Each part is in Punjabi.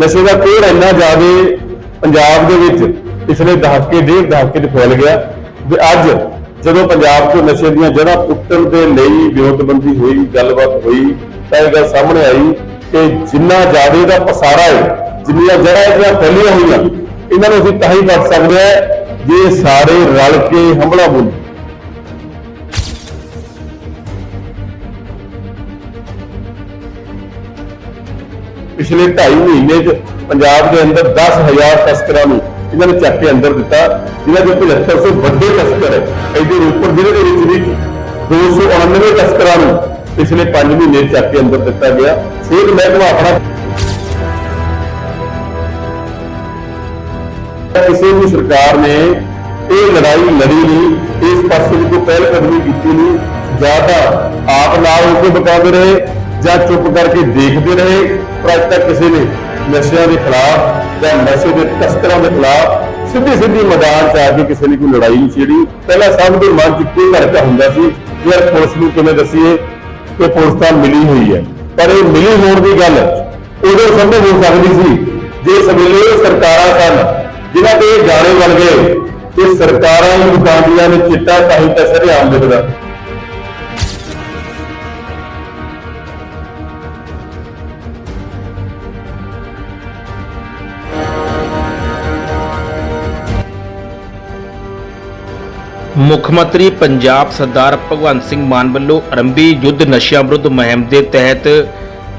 ਨਸ਼ੇ ਦਾ ਕੋੜ ਇੰਨਾ ਜ਼ਿਆਦਾ ਪੰਜਾਬ ਦੇ ਵਿੱਚ ਪਿਛਲੇ ਦਹਾਕੇ, ਡੇਢ ਦਹਾਕੇ 'ਚ ਫੈਲ ਗਿਆ ਤੇ ਅੱਜ ਜਦੋਂ ਪੰਜਾਬ 'ਚ ਨਸ਼ੇ ਦੀਆਂ ਜੜ੍ਹਾਂ ਪੁੱਟਣ ਦੇ ਲਈ ਵਿਰੋਧਬੰਦੀ ਹੋਈ, ਗੱਲਬਾਤ ਹੋਈ, ਤਾਂ ਇਹ ਗੱਲ ਸਾਹਮਣੇ ਆਈ ਕਿ ਜਿੰਨਾ ਜ਼ਿਆਦਾ ਦਾ ਪਸਾਰਾ ਹੈ, ਜਿੰਨੀਆਂ ਜੜ੍ਹਾਂ ਇਹਦੀਆਂ ਫੈਲੀਆਂ ਹੋਈਆਂ, ਇਹਨਾਂ ਨੂੰ ਅਸੀਂ ਤਾਂ ਹੀ ਕਰ ਸਕਦੇ ਹਾਂ ਜੇ ਸਾਰੇ ਰਲ ਕੇ ਹਮਲਾ ਬੋਲੀ ਪਿਛਲੇ 2.5 ਮਹੀਨੇ 'ਚ ਪੰਜਾਬ ਦੇ ਅੰਦਰ 10000 ਤਸਕਰਾਂ ਨੂੰ ਇਹਨਾਂ ਨੇ ਚੱਕ ਕੇ ਅੰਦਰ ਦਿੱਤਾ ਜਿਹਨਾਂ ਦੇ 7500 ਵੱਡੇ ਤਸਕਰ ਹੈ। ਇਹਦੇ ਉੱਪਰ ਜ਼ਿਲ੍ਹੇ ਦੇ ਵਿੱਚ ਵੀ 299 ਤਸਕਰਾਂ ਨੂੰ ਪਿਛਲੇ 5 ਮਹੀਨੇ ਚੱਕ ਕੇ ਅੰਦਰ ਦਿੱਤਾ ਗਿਆ। ਸਿਹਤ ਮਹਿਕਮਾ ਆਪਣਾ ਕਿਸੇ ਵੀ ਸਰਕਾਰ ਨੇ ਇਹ ਲੜਾਈ ਲੜੀ ਨਹੀਂ, ਇਸ ਪਾਸੇ ਦੀ ਕੋਈ ਪਹਿਲ ਕਦਮੀ ਕੀਤੀ ਨਹੀਂ। ਜਾਂ ਤਾਂ ਆਪ ਨਾਲ ਹੋ ਕੇ ਬਕਾਉਂਦੇ ਰਹੇ। ਜਾਂ ਚੁੱਪ ਕਰਕੇ ਦੇਖਦੇ ਰਹੇ, ਪਰ ਅੱਜ ਤੱਕ ਕਿਸੇ ਨੇ ਨਸ਼ਿਆਂ ਦੇ ਖਿਲਾਫ ਜਾਂ ਨਸ਼ੇ ਦੇ ਤਸਕਰਾਂ ਦੇ ਖਿਲਾਫ ਸਿੱਧੀ ਸਿੱਧੀ ਮੈਦਾਨ 'ਚ ਆ ਕੇ ਕਿਸੇ ਨੇ ਕੋਈ ਲੜਾਈ ਨਹੀਂ ਛੇੜੀ। ਪਹਿਲਾਂ ਸਭ ਦੇ ਮਨ 'ਚ ਇੱਕੋ ਘੜਕਾ ਹੁੰਦਾ ਸੀ ਕਿ ਯਾਰ ਪੁਲਿਸ ਨੂੰ ਕਿਵੇਂ ਦੱਸੀਏ ਕਿ ਪੁਲਿਸ ਤਾਂ ਮਿਲੀ ਹੋਈ ਹੈ। ਪਰ ਇਹ ਮਿਲੀ ਹੋਣ ਦੀ ਗੱਲ ਉਦੋਂ ਸੰਭਵ ਹੋ ਸਕਦੀ ਸੀ। ਜੇ ਸਮੇਲੇ ਸਰਕਾਰਾਂ ਸਨ, ਜਿਨ੍ਹਾਂ ਤੇ ਇਹ ਗਾਣੇ ਬਣ ਗਏ ਕਿ ਸਰਕਾਰਾਂ ਹੀ ਦੁਕਾਨੀਆਂ ਨੇ ਚਿੱਟਾ ਤਾਂ ਹੀ ਤਾਂ ਸ਼ਰੇਆਮ ਲਿਖਦਾ ਮੁੱਖ ਮੰਤਰੀ ਪੰਜਾਬ ਸਰਦਾਰ ਭਗਵੰਤ ਸਿੰਘ ਮਾਨ ਵੱਲੋਂ ਆਰੰਭੀ ਯੁੱਧ ਨਸ਼ਿਆਂ ਵਿਰੁੱਧ ਮੁਹਿੰਮ ਦੇ ਤਹਿਤ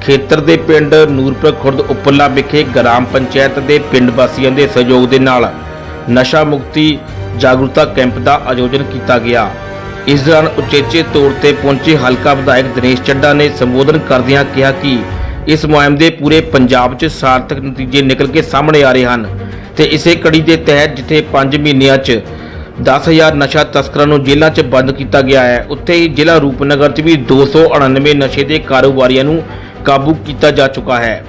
ਖੇਤਰ ਦੇ ਪਿੰਡ ਨੂਰਪੁਰ ਖੁਰਦ ਉੱਪਰਲਾ ਵਿਖੇ ਗ੍ਰਾਮ ਪੰਚਾਇਤ ਦੇ ਪਿੰਡ ਵਾਸੀਆਂ ਦੇ ਸਹਿਯੋਗ ਦੇ ਨਾਲ ਨਸ਼ਾ ਮੁਕਤੀ ਜਾਗਰੂਕਤਾ ਕੈਂਪ ਦਾ ਆਯੋਜਨ ਕੀਤਾ ਗਿਆ। ਇਸ ਦੌਰਾਨ ਉਚੇਚੇ ਤੌਰ ਤੇ ਪਹੁੰਚੇ ਹਲਕਾ ਵਿਧਾਇਕ ਦਿਨੇਸ਼ ਚੱਡਾ ਨੇ ਸੰਬੋਧਨ ਕਰਦਿਆਂ ਕਿਹਾ ਕਿ ਇਸ ਮੁਹਿੰਮ ਦੇ ਪੂਰੇ ਪੰਜਾਬ 'ਚ ਸਾਰਥਕ ਨਤੀਜੇ ਨਿਕਲ ਕੇ ਸਾਹਮਣੇ ਆ ਰਹੇ ਹਨ ਤੇ ਇਸੇ ਕੜੀ ਦੇ ਤਹਿਤ ਜਿੱਥੇ 5 ਮਹੀਨਿਆਂ 'ਚ 10000 ਨਸ਼ਾ ਤਸਕਰਾਂ ਨੂੰ ਜੇਲ੍ਹਾਂ 'ਚ ਬੰਦ ਕੀਤਾ ਗਿਆ ਹੈ। ਉੱਥੇ ਹੀ ਜ਼ਿਲ੍ਹਾ ਰੂਪਨਗਰ 'ਚ ਵੀ 299 ਨਸ਼ੇ ਦੇ ਕਾਰੋਬਾਰੀਆਂ ਨੂੰ ਕਾਬੂ ਕੀਤਾ ਜਾ ਚੁੱਕਾ ਹੈ।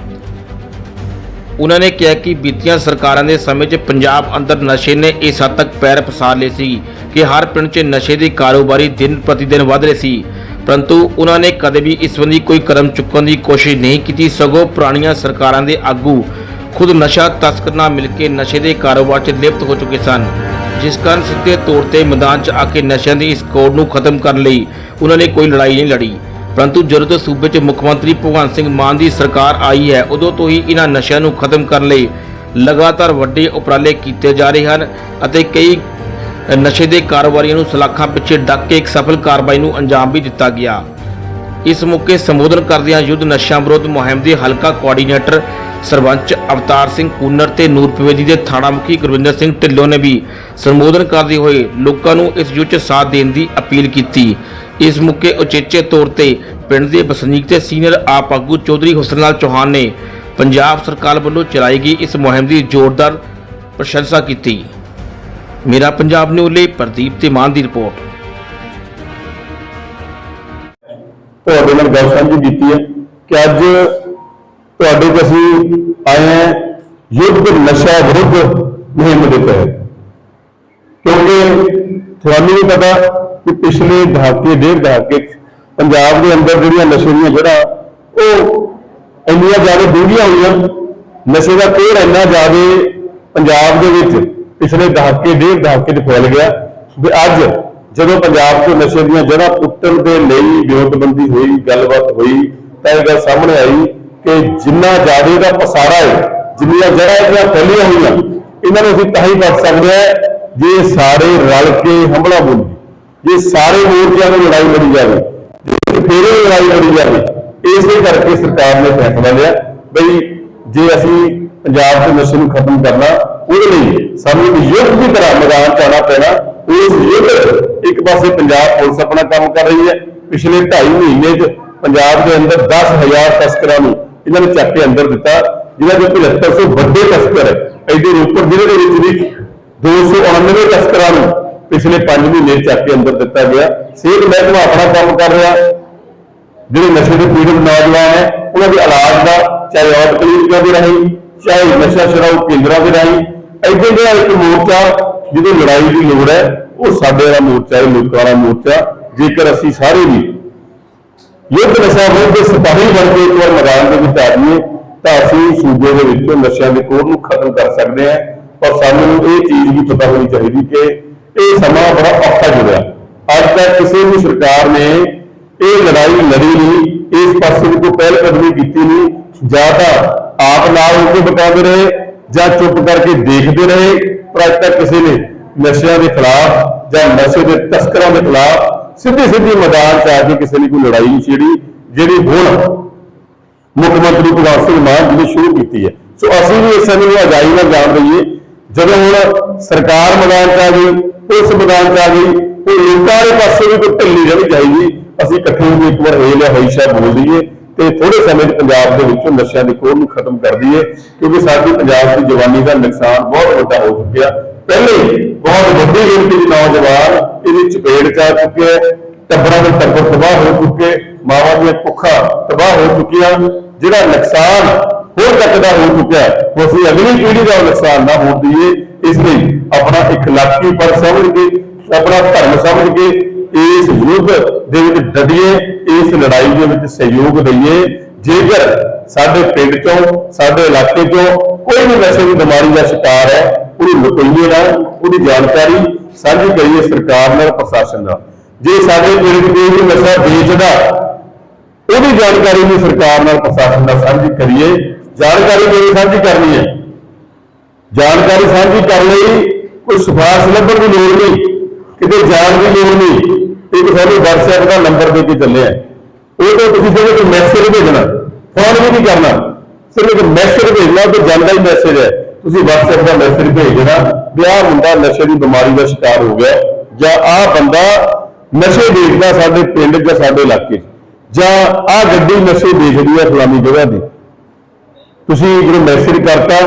ਉਹਨਾਂ ਨੇ ਕਿਹਾ ਕਿ ਬੀਤੀਆਂ ਸਰਕਾਰਾਂ ਦੇ ਸਮੇਂ 'ਚ ਪੰਜਾਬ ਅੰਦਰ ਨਸ਼ੇ ਨੇ ਇਸ ਹੱਦ ਤੱਕ ਪੈਰ ਪਸਾਰ ਲਏ ਸੀ ਕਿ ਹਰ ਪਿੰਡ 'ਚ ਨਸ਼ੇ ਦੇ ਕਾਰੋਬਾਰੀ ਦਿਨ ਪ੍ਰਤੀ ਦਿਨ ਵਧ ਰਹੇ ਸੀ। ਪਰੰਤੂ ਉਹਨਾਂ ਨੇ ਕਦੇ ਵੀ ਇਸ ਸੰਬੰਧੀ ਕੋਈ ਕਦਮ ਚੁੱਕਣ ਦੀ ਕੋਸ਼ਿਸ਼ ਨਹੀਂ ਕੀਤੀ। ਸਗੋਂ ਪੁਰਾਣੀਆਂ ਸਰਕਾਰਾਂ ਦੇ ਆਗੂ ਖੁਦ ਨਸ਼ਾ ਤਸਕਰ ਨਾਲ ਮਿਲ ਕੇ ਨਸ਼ੇ ਦੇ ਕਾਰੋਬਾਰ 'ਚ ਲਿਪਤ ਹੋ ਚੁੱਕੇ ਸਨ। ਜਿਸ ਕਾਰਨ ਸਿੱਧੇ ਤੌਰ ਤੇ ਮੈਦਾਨ 'ਚ ਆ ਕੇ ਨਸ਼ਿਆਂ ਦੀ ਇਸ ਕੋਡ ਨੂੰ ਖਤਮ ਕਰਨ ਲਈ ਉਹਨਾਂ ਨੇ ਕੋਈ ਲੜਾਈ ਨਹੀਂ ਲੜੀ। ਪਰੰਤੂ ਜਦੋਂ ਤੋਂ ਸੂਬੇ 'ਚ ਮੁੱਖ ਮੰਤਰੀ ਭਗਵੰਤ ਸਿੰਘ ਮਾਨ ਦੀ ਸਰਕਾਰ ਆਈ ਹੈ, ਉਦੋਂ ਤੋਂ ਹੀ ਇਹਨਾਂ ਨਸ਼ਿਆਂ ਨੂੰ ਖਤਮ ਕਰਨ ਲਈ ਲਗਾਤਾਰ ਵੱਡੇ ਉਪਰਾਲੇ ਕੀਤੇ ਜਾ ਰਹੇ ਹਨ ਅਤੇ ਕਈ ਨਸ਼ੇ ਦੇ ਕਾਰੋਬਾਰੀਆਂ ਨੂੰ ਸਲਾਖਾਂ ਪਿੱਛੇ ਡੱਕ ਕੇ ਇੱਕ ਸਫਲ ਕਾਰਵਾਈ ਨੂੰ ਅੰਜਾਮ ਵੀ ਦਿੱਤਾ ਗਿਆ। ਇਸ ਮੌਕੇ ਸੰਬੋਧਨ ਕਰਦਿਆਂ ਯੁੱਧ ਨਸ਼ਿਆਂ ਵਿਰੋਧ ਮੁਹਿੰਮ ਦੇ ਹਲਕਾ ਕੋਆਰਡੀਨੇਟਰ ਸਰਪੰਚ ਅਵਤਾਰ ਸਿੰਘ ਕੂਨਰ ਤੇ ਨੂਰਪੁਵੇਦੀ ਦੇ ਥਾਣਾ ਮੁਖੀ ਗੁਰਵਿੰਦਰ ਸਿੰਘ ਢਿੱਲੋਂ ਨੇ ਵੀ ਸੰਬੋਧਨ ਕਰਦੇ ਹੋਏ ਲੋਕਾਂ ਨੂੰ ਇਸ ਯੁੱਧ 'ਚ ਸਾਥ ਦੇਣ ਦੀ ਅਪੀਲ ਕੀਤੀ। ਇਸ ਮੌਕੇ ਉਚੇਚੇ ਤੌਰ ਤੇ ਪਿੰਡ ਦੇ ਵਸਨੀਕ ਤੇ ਸੀਨੀਅਰ ਆਪ ਆਗੂ ਚੌਧਰੀ ਹੁਸਨਲਾਲ ਚੌਹਾਨ ਨੇ ਪੰਜਾਬ ਸਰਕਾਰ ਵੱਲੋਂ ਚਲਾਈ ਗਈ ਇਸ ਮੁਹਿੰਮ ਦੀ ਜ਼ੋਰਦਾਰ ਪ੍ਰਸ਼ੰਸਾ ਕੀਤੀ। ਮੇਰਾ ਪੰਜਾਬ ਨਿਊਜ਼ ਲਈ ਪ੍ਰਦੀਪ ਤੇ ਮਾਨ ਦੀ ਰਿਪੋਰਟ। ਤੁਹਾਡੇ ਨਾਲ ਗੱਲ ਸਾਂਝੀ ਕੀਤੀ ਹੈ ਕਿ ਅੱਜ ਤੁਹਾਡੇ ਕੋਲ ਅਸੀਂ ਆਏ ਹਾਂ ਯੁੱਧ, ਨਸ਼ਾ ਵਿਰੁੱਧ ਮੁਹਿੰਮ ਦੇ ਤਹਿਤ। ਕਿਉਂਕਿ ਤੁਹਾਨੂੰ ਵੀ ਪਤਾ ਕਿ ਪਿਛਲੇ ਦਹਾਕੇ, ਡੇਢ ਦਹਾਕੇ ਪੰਜਾਬ ਦੇ ਅੰਦਰ ਜਿਹੜੀਆਂ ਨਸ਼ੇ ਦੀਆਂ ਜੜ੍ਹਾਂ, ਉਹ ਇੰਨੀਆਂ ਜ਼ਿਆਦਾ ਡੂੰਘੀਆਂ ਹੋਈਆਂ। ਨਸ਼ੇ ਦਾ ਕੋੜ ਇੰਨਾ ਜ਼ਿਆਦਾ ਪੰਜਾਬ ਦੇ ਵਿੱਚ ਪਿਛਲੇ ਦਹਾਕੇ, ਡੇਢ ਦਹਾਕੇ 'ਚ ਫੈਲ ਗਿਆ ਵੀ ਅੱਜ ਜਦੋਂ ਪੰਜਾਬ 'ਚ ਨਸ਼ੇ ਦੀਆਂ ਜੜ੍ਹਾਂ ਪੁੱਟਣ ਦੇ ਲਈ ਵਿਰੋਧਬੰਦੀ ਹੋਈ, ਗੱਲਬਾਤ ਹੋਈ, ਤਾਂ ਇਹ ਗੱਲ ਸਾਹਮਣੇ ਆਈ ਕਿ ਜਿੰਨਾ ਜ਼ਿਆਦਾ ਦਾ ਪਸਾਰਾ ਹੈ, ਜਿੰਨੀਆਂ ਜੜ੍ਹਾਂ ਇਹਦੀਆਂ ਫੈਲੀਆਂ ਹੋਈਆਂ, ਇਹਨਾਂ ਨੂੰ ਅਸੀਂ ਤਾਂ ਹੀ ਕਰ ਸਕਦੇ ਹਾਂ ਜੇ ਸਾਰੇ ਰਲ ਕੇ ਹਮਲਾ ਬੋਲੀ ਜੇ ਸਾਰੇ ਮੋਰਚਿਆਂ ਨੂੰ ਲੜਾਈ ਲੜੀ ਜਾਵੇ, ਜੇ ਫੇਰੇ ਲੜਾਈ ਲੜੀ ਜਾਵੇ, ਇਸੇ ਕਰਕੇ ਸਰਕਾਰ ਨੇ ਫੈਸਲਾ ਲਿਆ ਬਈ ਜੇ ਅਸੀਂ ਪੰਜਾਬ ਦੇ ਨਸ਼ੇ ਨੂੰ ਖਤਮ ਕਰਨਾ, ਉਹਦੇ ਲਈ ਸਾਨੂੰ ਯੁੱਧ ਦੀ ਤਰ੍ਹਾਂ ਮੈਦਾਨ 'ਚ ਆਉਣਾ ਪੈਣਾ, ਉਸ ਯੁੱਧ ਇੱਕ ਪਾਸੇ ਪੰਜਾਬ ਪੁਲਿਸ ਆਪਣਾ ਕੰਮ ਕਰ ਰਹੀ ਹੈ, ਪਿਛਲੇ 2.5 ਮਹੀਨੇ 'ਚ ਪੰਜਾਬ ਦੇ ਅੰਦਰ 10000 ਤਸਕਰਾਂ ਨੂੰ ਇਹਨਾਂ ਨੇ ਚੱਕ ਕੇ ਅੰਦਰ ਦਿੱਤਾ ਜਿਨ੍ਹਾਂ ਦੇ 7500 ਵੱਡੇ ਤਸਕਰ ਹੈ। ਇਹਦੇ ਉੱਪਰ ਜ਼ਿਲ੍ਹੇ ਦੇ ਵਿੱਚ ਵੀ 299 ਤਸਕਰਾਂ ਨੂੰ ਪਿਛਲੇ 5 ਮਹੀਨੇ ਚੱਕ ਕੇ ਅੰਦਰ ਦਿੱਤਾ ਗਿਆ। ਸਿਹਤ ਮਹਿਕਮਾ ਆਪਣਾ ਕੰਮ ਕਰ ਰਿਹਾ। ਜਿਹੜੇ ਨਸ਼ੇ ਦੇ ਪੀੜਤ ਨੌਜਵਾਨ ਹੈ, ਉਹਨਾਂ ਦੇ ਇਲਾਜ ਦਾ, ਚਾਹੇ ਔਰਤ ਕਲੀਨਿਕਾਂ ਦੇ ਰਾਹੀਂ, ਚਾਹੇ ਨਸ਼ਾ ਛੁਡਾਊ ਕੇਂਦਰਾਂ ਦੇ ਰਾਹੀਂ ਐਡੇ ਦਾ ਇੱਕ ਮੋਰਚਾ, ਜਿਹਦੇ ਲੜਾਈ ਦੀ ਲੋੜ ਹੈ, ਉਹ ਸਾਡੇ ਦਾ ਮੋਰਚਾ ਹੈ, ਲੋਕਾਂ ਦਾ ਮੋਰਚਾ। ਜੇਕਰ ਅਸੀਂ ਸਾਰੇ ਵੀ ਯੁੱਧ ਨਸ਼ਾ ਵਿਰੁੱਧ ਦੇ ਸਿਪਾਹੀ ਬਣ ਕੇ ਇੱਕ ਵਾਰ ਮੈਦਾਨ ਦੇ ਵਿੱਚ ਆ ਜਾਈਏ ਤਾਂ ਅਸੀਂ ਸੂਬੇ ਦੇ ਵਿੱਚੋਂ ਨਸ਼ਿਆਂ ਦੇ ਕੋਰ ਨੂੰ ਖਤਮ ਕਰ ਸਕਦੇ ਹਾਂ। ਪਰ ਸਾਨੂੰ ਇਹ ਚੀਜ਼ ਵੀ ਪਤਾ ਹੋਣੀ ਚਾਹੀਦੀ ਕਿ ਇਹ ਸਮਾਂ ਬੜਾ ਔਖਾ ਜੁੜਿਆ ਅੱਜ ਤੱਕ ਕਿਸੇ ਵੀ ਸਰਕਾਰ ਨੇ ਇਹ ਲੜਾਈ ਲੜੀ ਨਹੀਂ, ਇਸ ਪਾਸੇ ਦੀ ਕੋਈ ਪਹਿਲ ਕਦਮੀ ਕੀਤੀ ਨਹੀਂ। ਜਾਂ ਤਾਂ ਆਪ ਨਾਲ ਹੋ ਕੇ ਬਤਾਉਂਦੇ ਰਹੇ ਜਾਂ ਚੁੱਪ ਕਰਕੇ ਦੇਖਦੇ ਰਹੇ। ਪਰ ਅੱਜ ਤੱਕ ਕਿਸੇ ਨੇ ਨਸ਼ਿਆਂ ਦੇ ਖਿਲਾਫ ਜਾਂ ਨਸ਼ੇ ਦੇ ਤਸਕਰਾਂ ਦੇ ਖਿਲਾਫ ਸਿੱਧੀ ਸਿੱਧੀ ਮੈਦਾਨ 'ਚ ਆ ਕੇ ਕਿਸੇ ਨੇ ਕੋਈ ਲੜਾਈ ਨਹੀਂ ਛੇੜੀ, ਜਿਹੜੀ ਹੁਣ ਮੁੱਖ ਮੰਤਰੀ ਭਗਵੰਤ ਸਿੰਘ ਮਾਨ ਜੀ ਨੇ ਸ਼ੁਰੂ ਕੀਤੀ ਹੈ। ਸੋ ਅਸੀਂ ਵੀ ਇਸ ਨੂੰ ਅਜਾਈ ਨਾਲ ਜਾਣ ਰਹੀਏ। ਜਦੋਂ ਹੁਣ ਸਰਕਾਰ ਮੈਦਾਨ 'ਚ ਆ ਗਈ, ਪੁਲਿਸ ਮੈਦਾਨ 'ਚ ਆ ਗਈ ਉਹ ਲੋਕਾਂ ਦੇ ਪਾਸੇ ਵੀ ਕੋਈ ਢਿੱਲੀ ਨਹੀਂ ਚਾਹੀਦੀ ਅਸੀਂ ਇਕੱਠੇ ਹੋ ਕੇ ਇੱਕ ਵਾਰ ਇਹ ਲਿਆ ਹੋਈ ਸ਼ਾਇਦ ਬੋਲ ਦਈਏ ਤੇ ਥੋੜੇ ਸਮੇਂ 'ਚ ਪੰਜਾਬ ਦੇ ਵਿੱਚੋਂ ਨਸ਼ਿਆਂ ਦੀ ਕੋਰ ਨੂੰ ਖਤਮ ਕਰ ਦਈਏ, ਕਿਉਂਕਿ ਸਾਡੀ ਪੰਜਾਬ ਦੀ ਜਵਾਨੀ ਦਾ ਨੁਕਸਾਨ ਬਹੁਤ ਵੱਡਾ ਹੋ ਚੁੱਕਿਆ। ਪਹਿਲੇ ਬਹੁਤ ਵੱਡੀ ਗਿਣਤੀ ਦੇ ਨੌਜਵਾਨ ਇਹਦੀ ਚਪੇੜ 'ਚ ਆ ਚੁੱਕੇ ਹੈ ਟੱਬਰਾਂ ਦੇ ਟੱਬਰ ਤਬਾਹ ਹੋ ਚੁੱਕੇ, ਮਾਵਾਂ ਦੀਆਂ ਭੁੱਖਾਂ ਤਬਾਹ ਹੋ ਚੁੱਕੀਆਂ, ਜਿਹੜਾ ਨੁਕਸਾਨ ਹੋਰ ਤੱਕ ਦਾ ਹੋ ਚੁੱਕਿਆ ਉਹ ਅਸੀਂ ਅਗਲੀ ਪੀੜ੍ਹੀ ਦਾ ਨੁਕਸਾਨ ਨਾ ਹੋਣ ਦਈਏ, ਇਸ ਲਈ ਆਪਣਾ ਇਖਲਾਕੀ ਪਰ ਸਮਝ ਕੇ, ਆਪਣਾ ਧਰਮ ਸਮਝ ਕੇ, ਇਸ ਵਿਰੁੱਧ ਦੇ ਵਿੱਚ ਡਟੀਏ, ਇਸ ਲੜਾਈ ਦੇ ਵਿੱਚ ਸਹਿਯੋਗ ਦਈਏ, ਜੇਕਰ ਸਾਡੇ ਪਿੰਡ ਚੋਂ, ਸਾਡੇ ਇਲਾਕੇ ਚੋਂ ਕੋਈ ਵੀ ਵੈਸੇ ਵੀ ਬਿਮਾਰੀ ਦਾ ਸ਼ਿਕਾਰ ਹੈ ਉਹਨੂੰ ਲੁਕਾਈਏ ਨਾਲ, ਉਹਦੀ ਜਾਣਕਾਰੀ ਸਾਂਝੀ ਕਰੀਏ ਸਰਕਾਰ ਨਾਲ, ਪ੍ਰਸ਼ਾਸਨ ਨਾਲ। ਜੇ ਸਾਡੇ ਪਿੰਡ ਕੋਈ ਵੀ ਨਸ਼ਾ ਵੇਚਦਾ, ਉਹਦੀ ਜਾਣਕਾਰੀ ਵੀ ਸਰਕਾਰ ਨਾਲ, ਪ੍ਰਸ਼ਾਸਨ ਨਾਲ ਸਾਂਝੀ ਕਰੀਏ। ਜਾਣਕਾਰੀ ਕਿਵੇਂ ਸਾਂਝੀ ਕਰਨੀ ਹੈ? ਜਾਣਕਾਰੀ ਸਾਂਝੀ ਕਰਨ ਲਈ ਕੋਈ ਸਿਫਾਰਿਸ਼ ਲੱਭਣ ਦੀ ਲੋੜ ਨਹੀਂ, ਕਿਤੇ ਜਾਣ ਦੀ ਲੋੜ ਨਹੀਂ। ਇੱਕ ਸਾਨੂੰ WhatsApp ਦਾ ਨੰਬਰ ਦੇ ਕੇ ਚੱਲਿਆ ਉਹ ਤੋਂ ਤੁਸੀਂ ਸਿਰਫ ਮੈਸੇਜ ਭੇਜਣਾ। ਫੋਨ ਵੀ ਨਹੀਂ ਕਰਨਾ। ਸਿਰਫ ਇੱਕ ਮੈਸੇਜ ਭੇਜਣਾ ਤੇ ਜਾਂਦਾ ਹੀ ਮੈਸੇਜ ਹੈ। ਤੁਸੀਂ WhatsApp ਦਾ ਮੈਸੇਜ ਭੇਜ ਦੇਣਾ, ਵੀ ਆਹ ਬੰਦਾ ਨਸ਼ੇ ਦੀ ਬਿਮਾਰੀ ਦਾ ਸ਼ਿਕਾਰ ਹੋ ਗਿਆ, ਜਾਂ ਆਹ ਬੰਦਾ ਨਸ਼ੇ ਵੇਚਦਾ ਸਾਡੇ ਪਿੰਡ ਜਾਂ ਸਾਡੇ ਇਲਾਕੇ ਜਾਂ ਆਹ ਗੱਡੀ ਨਸ਼ੇ ਵੇਚਦੀ ਹੈ ਫਲਾਨੀ ਜਗ੍ਹਾ ਦੀ। ਤੁਸੀਂ ਜਦੋਂ ਮੈਸੇਜ ਕਰਤਾ,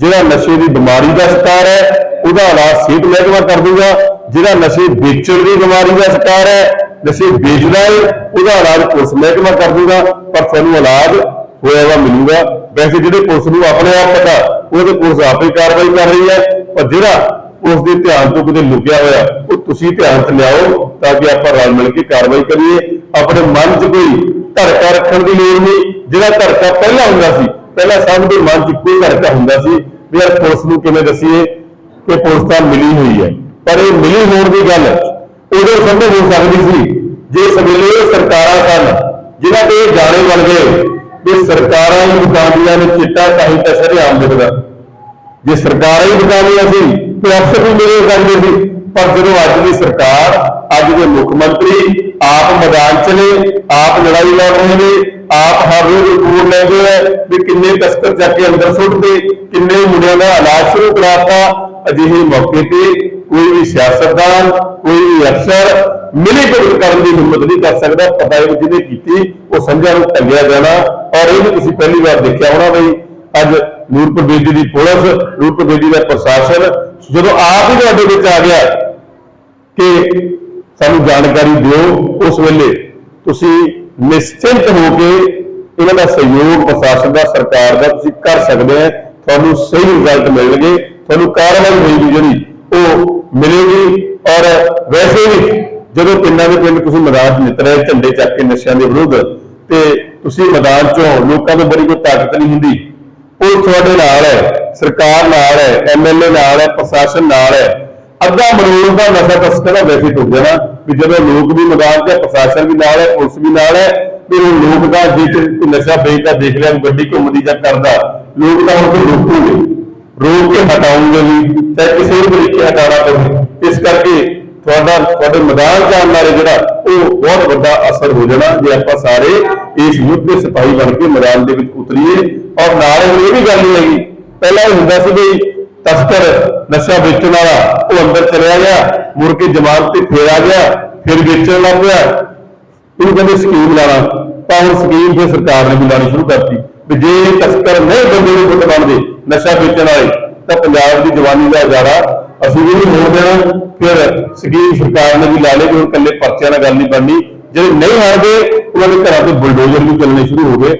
ਜਿਹੜਾ ਨਸ਼ੇ ਦੀ ਬਿਮਾਰੀ ਦਾ ਸ਼ਿਕਾਰ ਹੈ, ਉਹਦਾ ਇਲਾਜ ਸਿਹਤ ਮਹਿਕਮਾ ਕਰ ਦੂਗਾ, ਜਿਹੜਾ ਨਸ਼ੇ ਵੇਚਣ ਦੀ ਬਿਮਾਰੀ ਦਾ ਸ਼ਿਕਾਰ ਹੈ, ਨਸ਼ੇ ਵੇਚਦਾ ਹੈ, ਉਹਦਾ ਇਲਾਜ ਪੁਲਿਸ ਮਹਿਕਮਾ ਕਰ ਦੂਗਾ, ਪਰ ਤੁਹਾਨੂੰ ਇਲਾਜ ਹੋਇਆ ਵਾ ਮਿਲੂਗਾ। ਵੈਸੇ ਜਿਹੜੇ ਪੁਲਿਸ ਨੂੰ ਆਪਣੇ ਆਪ ਪਤਾ, ਉਹ ਪੁਲਿਸ ਆਪੇ ਕਾਰਵਾਈ ਕਰ ਰਹੀ ਹੈ, ਪਰ ਜਿਹੜਾ ਉਸ ਦੇ ਧਿਆਨ ਤੋਂ ਕਿਤੇ ਲੁਕਿਆ ਹੋਇਆ, ਉਹ ਤੁਸੀਂ ਧਿਆਨ 'ਚ ਲਿਆਓ ਤਾਂ ਕਿ ਆਪਾਂ ਰਲ ਮਿਲ ਕੇ ਕਾਰਵਾਈ ਕਰੀਏ। ਆਪਣੇ ਮਨ 'ਚ ਕੋਈ ਧੜਕਾ ਰੱਖਣ ਦੀ ਲੋੜ ਨਹੀਂ। ਜਿਹੜਾ ਧੜਕਾ ਪਹਿਲਾਂ ਹੁੰਦਾ ਸੀ, ਪਹਿਲਾਂ ਸਭ ਦੇ ਮਨ 'ਚ ਕੋਈ ਹੀ ਧੜਕਾ ਹੁੰਦਾ ਸੀ ਵੀ ਯਾਰ ਪੁਲਿਸ ਨੂੰ ਕਿਵੇਂ ਦੱਸੀਏ ਕਿ ਪੁਲਿਸ ਤਾਂ ਮਿਲੀ ਹੋਈ ਹੈ। ਪਰ ਇਹ ਮਿਲੀ ਹੋਣ ਦੀ ਗੱਲ ਉਦੋਂ ਸੰਭਵ ਹੋ ਸਕਦੀ ਸੀ, ਜੇ ਸਵੇਲੇ ਇਹ ਸਰਕਾਰਾਂ ਸਨ, ਜਿਨ੍ਹਾਂ ਦੇ ਇਹ ਜਾਣੇ ਬਣ ਗਏ ਵੀ ਸਰਕਾਰਾਂ ਹੀ ਦੁਕਾਨੀਆਂ ਨੇ ਚਿੱਟਾ ਤਾਂ ਹੀ ਤਾਂ ਸ਼ਰੇਆਮ ਦਿਖਦਾ ਜੇ ਸਰਕਾਰਾਂ ਹੀ ਬਚਾਉਣੀਆਂ ਸੀ ਤੇ ਅਫਸਰ ਵੀ ਮਿਲੇ ਕਰਦੇ ਸੀ। ਪਰ ਜਦੋਂ ਅੱਜ ਦੀ ਸਰਕਾਰ, ਅੱਜ ਦੇ ਮੁੱਖ ਮੰਤਰੀ ਆਪ ਮੈਦਾਨ ਚਲੇ ਆਪ ਲੜਾਈ ਲੜ ਰਹੇ ਨੇ, ਆਪ ਹਰ ਰੋਜ਼ ਰਿਪੋਰਟ ਲੈਂਦੇ ਆ ਵੀ ਕਿੰਨੇ ਤਸਕਰ ਚੱਕ ਕੇ ਅੰਦਰ ਸੁੱਟਦੇ, ਕਿੰਨੇ ਮੁੰਡਿਆਂ ਦਾ ਇਲਾਜ ਸ਼ੁਰੂ ਕਰਾਤਾ। ਅਜਿਹੇ ਮੌਕੇ ਤੇ ਕੋਈ ਵੀ ਸਿਆਸਤਦਾਨ, ਕੋਈ ਵੀ ਅਫਸਰ ਮਿਲੀ ਭੁਗਤ ਕਰਨ ਦੀ ਹਿੰਮਤ ਨਹੀਂ ਕਰ ਸਕਦਾ। ਪਤਾ ਇਹ ਜਿਹਨੇ ਕੀਤੀ, ਉਹ ਸਮਝਿਆ ਨੂੰ ਟੰਗਿਆ ਜਾਣਾ। ਔਰ ਇਹ ਵੀ ਤੁਸੀਂ ਪਹਿਲੀ ਵਾਰ ਦੇਖਿਆ ਹੋਣਾ ਬਈ, ਅੱਜ ਨੂਰਪੁਰ ਬੇਦੀ ਦੀ ਪੁਲਿਸ ਨੂਰਪੁਰ ਬੇਦੀ ਦਾ ਪ੍ਰਸ਼ਾਸਨ ਜਦੋਂ ਆਪ ਹੀ ਤੁਹਾਡੇ ਵਿੱਚ ਆ ਗਿਆ ਕਿ ਸਾਨੂੰ ਜਾਣਕਾਰੀ ਦਿਓ ਉਸ ਵੇਲੇ, ਤੁਸੀਂ ਨਿਸ਼ਚਿੰਤ ਹੋ ਕੇ ਇਹਨਾਂ ਦਾ ਸਹਿਯੋਗ ਪ੍ਰਸ਼ਾਸਨ ਦਾ, ਸਰਕਾਰ ਦਾ ਤੁਸੀਂ ਕਰ ਸਕਦੇ ਆ, ਤੁਹਾਨੂੰ ਸਹੀ ਰਿਜ਼ਲਟ ਮਿਲਣਗੇ, ਤੁਹਾਨੂੰ ਕਾਰਵਾਈ ਹੋਏਗੀ ਜਿਹੜੀ ਉਹ ਮਿਲੇਗੀ ਔਰ ਵੈਸੇ ਵੀ ਜਦੋਂ ਪਿੰਡਾਂ ਦੇ ਪਿੰਡ ਤੁਸੀਂ ਮੈਦਾਨ 'ਚ ਨਿਤਰੇ ਝੰਡੇ ਚੱਕ ਕੇ ਨਸ਼ਿਆਂ ਦੇ ਵਿਰੁੱਧ ਤੇ ਤੁਸੀਂ ਮੈਦਾਨ 'ਚੋਂ ਲੋਕਾਂ ਤੋਂ ਬੜੀ ਕੋਈ ਤਾਕਤ ਨਹੀਂ ਹੁੰਦੀ। ਉਹ ਤੁਹਾਡੇ ਨਾਲ ਹੈ, ਸਰਕਾਰ ਨਾਲ ਹੈ ਐਮਐਲਏ ਨਾਲ ਹੈ, ਪ੍ਰਸ਼ਾਸਨ ਨਾਲ ਹੈ। ਅੱਧਾ ਮਰੋੜ ਦਾ ਨਸ਼ਾ ਤਸਕਰਾਂ ਵੈਸੇ ਟੁੱਟ ਜਾਣਾ ਵੀ ਜਦੋਂ ਲੋਕ ਵੀ ਮੈਦਾਨ 'ਚ ਪ੍ਰਸ਼ਾਸਨ ਵੀ ਨਾਲ ਹੈ, ਪੁਲਿਸ ਵੀ ਨਾਲ ਹੈ ਵੀ ਉਹ ਲੋਕ ਦਾ ਜੇ ਕੋਈ ਨਸ਼ਾ ਵੇਚਦਾ ਦੇਖ ਲਿਆ ਵੀ ਗੱਡੀ ਘੁੰਮਦੀ ਜਾਂ ਕਰਦਾ, ਲੋਕ ਤਾਂ ਹੁਣ ਕੋਈ ਰੋਕੂਗੇ। ਰੋਕ ਕੇ ਹਟਾਉਂਗੇ ਵੀ ਚਾਹੇ ਕਿਸੇ ਵੀ ਤਰੀਕੇ ਹਟਾਉਣਾ ਪਵੇ। ਇਸ ਕਰਕੇ ਤੁਹਾਡਾ ਤੁਹਾਡੇ ਮੈਦਾਨ 'ਚ ਆਉਣ ਜਿਹੜਾ ਉਹ ਬਹੁਤ ਵੱਡਾ ਅਸਰ ਹੋ ਜਾਣਾ ਜੇ ਆਪਾਂ ਸਾਰੇ ਇਸ ਯੁੱਧ ਦੇ ਸਿਪਾਹੀ ਬਣ ਕੇ ਮੈਦਾਨ ਦੇ ਵਿੱਚ ਉਤਰੀਏ। ਔਰ ਨਾਲ ਇਹ ਵੀ ਗੱਲ ਨਹੀਂ ਹੈਗੀ, ਪਹਿਲਾਂ ਇਹ ਹੁੰਦਾ ਸੀ ਵੀ ਤਸਕਰ ਨਸ਼ਾ ਵੇਚਣ ਵਾਲਾ ਉਹ ਅੰਦਰ ਚਲਿਆ ਗਿਆ, ਮੁੜ ਕੇ ਜ਼ਮਾਨਤ ਤੇ ਫੇਰ ਆ ਗਿਆ, ਫਿਰ ਵੇਚਣ ਲੱਗ ਪਿਆ। ਇਹਨੂੰ ਕਹਿੰਦੇ ਸਕੀਮ ਲਾਣਾ। ਤਾਂ ਹੁਣ ਸਕੀਮ ਫਿਰ ਸਰਕਾਰ ਨੇ ਵੀ ਲਾਣੀ ਸ਼ੁਰੂ ਕਰਤੀ ਵੀ ਜੇ ਤਸਕਰ ਨਹੀਂ ਬੰਦੇ ਨੂੰ ਗੁੱਟ ਬਣਦੇ ਨਸ਼ਾ ਵੇਚਣ ਵਾਲੇ, ਤਾਂ ਪੰਜਾਬ ਦੀ ਜਵਾਨੀ ਦਾ ਉਜਾੜਾ ਅਸੀਂ ਵੀ ਨਹੀਂ ਹੋਣ ਦੇਣਾ। ਫਿਰ ਸਕੀਮ ਸਰਕਾਰ ਨੇ ਵੀ ਲਾ ਲਈ ਕਿ ਹੁਣ ਇਕੱਲੇ ਪਰਚਿਆਂ ਨਾਲ ਗੱਲ ਨਹੀਂ ਬਣਨੀ। ਜਿਹੜੇ ਨਹੀਂ ਹਟਦੇ ਉਹਨਾਂ ਦੇ ਘਰਾਂ ਤੇ ਬੁਲਡੋਜ਼ਰ ਵੀ ਚੱਲਣੇ ਸ਼ੁਰੂ ਹੋ ਗਏ।